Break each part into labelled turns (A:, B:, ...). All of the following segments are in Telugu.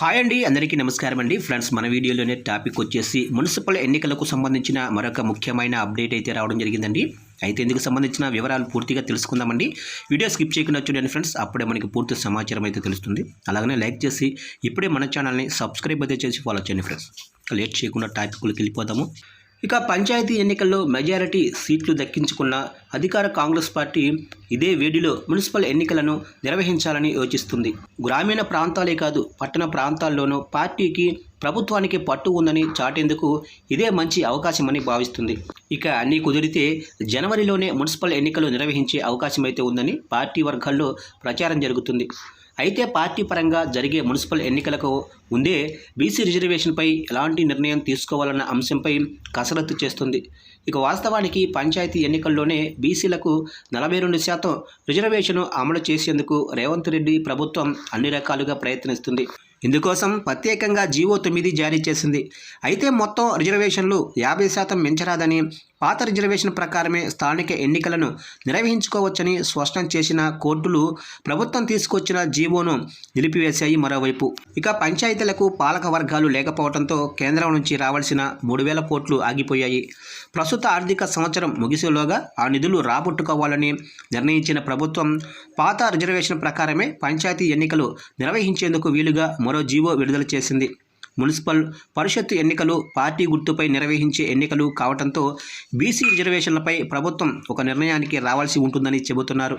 A: హాయ్ అండి అందరికీ నమస్కారం అండి. ఫ్రెండ్స్ మన వీడియోలోనే టాపిక్ వచ్చేసి మున్సిపల్ ఎన్నికలకు సంబంధించిన మరొక ముఖ్యమైన అప్డేట్ అయితే రావడం జరిగిందండి. అయితే ఇందుకు సంబంధించిన వివరాలు పూర్తిగా తెలుసుకుందామండి. వీడియో స్కిప్ చేయకుండా చూడండి ఫ్రెండ్స్ అప్పుడే మనకి పూర్తి సమాచారం అయితే తెలుస్తుంది. అలాగనే లైక్ చేసి ఇప్పుడే మన ఛానల్ని సబ్స్క్రైబ్ అయితే చేసి ఫాలో చేయండి ఫ్రెండ్స్. లేట్ చేయకుండా టాపిక్లకు వెళ్ళిపోదాము. ఇక పంచాయతీ ఎన్నికల్లో మెజారిటీ సీట్లు దక్కించుకున్న అధికార కాంగ్రెస్ పార్టీ ఇదే వేడిలో మున్సిపల్ ఎన్నికలను నిర్వహించాలని యోచిస్తుంది. గ్రామీణ ప్రాంతాలే కాదు పట్టణ ప్రాంతాల్లోనూ పార్టీకి ప్రభుత్వానికి పట్టు ఉందని చాటేందుకు ఇదే మంచి అవకాశమని భావిస్తుంది. ఇక అన్నీ కుదిరితే జనవరిలోనే మున్సిపల్ ఎన్నికలు నిర్వహించే అవకాశమైతే ఉందని పార్టీ వర్గాల్లో ప్రచారం జరుగుతుంది. అయితే పార్టీ పరంగా జరిగే మున్సిపల్ ఎన్నికలకు ముందే బీసీ రిజర్వేషన్పై ఎలాంటి నిర్ణయం తీసుకోవాలన్న అంశంపై కసరత్తు చేస్తుంది. ఇక వాస్తవానికి పంచాయతీ ఎన్నికల్లోనే బీసీలకు నలభై రెండు శాతం రిజర్వేషన్ అమలు చేసేందుకు రేవంత్ రెడ్డి ప్రభుత్వం అన్ని రకాలుగా ప్రయత్నిస్తుంది. ఇందుకోసం ప్రత్యేకంగా జీవో తొమ్మిది జారీ చేసింది. అయితే మొత్తం రిజర్వేషన్లు యాభై శాతం మించరాదని పాత రిజర్వేషన్ ప్రకారమే స్థానిక ఎన్నికలను నిర్వహించుకోవచ్చని స్పష్టం చేసిన కోర్టులు ప్రభుత్వం తీసుకొచ్చిన జీవోను నిలిపివేశాయి మరోవైపు. ఇక పంచాయతీలకు పాలక వర్గాలు లేకపోవడంతో కేంద్రం నుంచి రావాల్సిన మూడు వేల కోట్లు ఆగిపోయాయి. ప్రస్తుత ఆర్థిక సంవత్సరం ముగిసేలోగా ఆ నిధులు రాబట్టుకోవాలని నిర్ణయించిన ప్రభుత్వం పాత రిజర్వేషన్ ప్రకారమే పంచాయతీ ఎన్నికలు నిర్వహించేందుకు వీలుగా మరో జీవో విడుదల చేసింది. మున్సిపల్ పరిషత్తు ఎన్నికలు పార్టీ గుర్తుపై నిర్వహించే ఎన్నికలు కావడంతో బీసీ రిజర్వేషన్లపై ప్రభుత్వం ఒక నిర్ణయానికి రావాల్సి ఉంటుందని చెబుతున్నారు.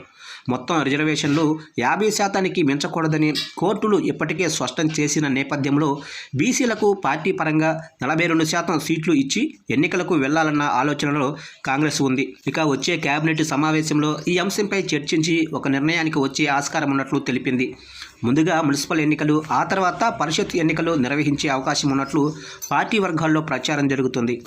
A: మొత్తం రిజర్వేషన్లు యాభై శాతానికి మించకూడదని కోర్టులు ఇప్పటికే స్పష్టం చేసిన నేపథ్యంలో బీసీలకు పార్టీ పరంగా నలభై రెండు శాతం సీట్లు ఇచ్చి ఎన్నికలకు వెళ్ళాలన్న ఆలోచనలో కాంగ్రెస్ ఉంది. ఇక వచ్చే కేబినెట్ సమావేశంలో ఈ అంశంపై చర్చించి ఒక నిర్ణయానికి వచ్చే ఆస్కారం ఉన్నట్లు తెలిపింది. ముందుగా మున్సిపల్ ఎన్నికలు ఆ తర్వాత పరిషత్ ఎన్నికలు నిర్వహించే అవకాశం ఉన్నట్లు పార్టీ వర్గాల్లో ప్రచారం జరుగుతుంది.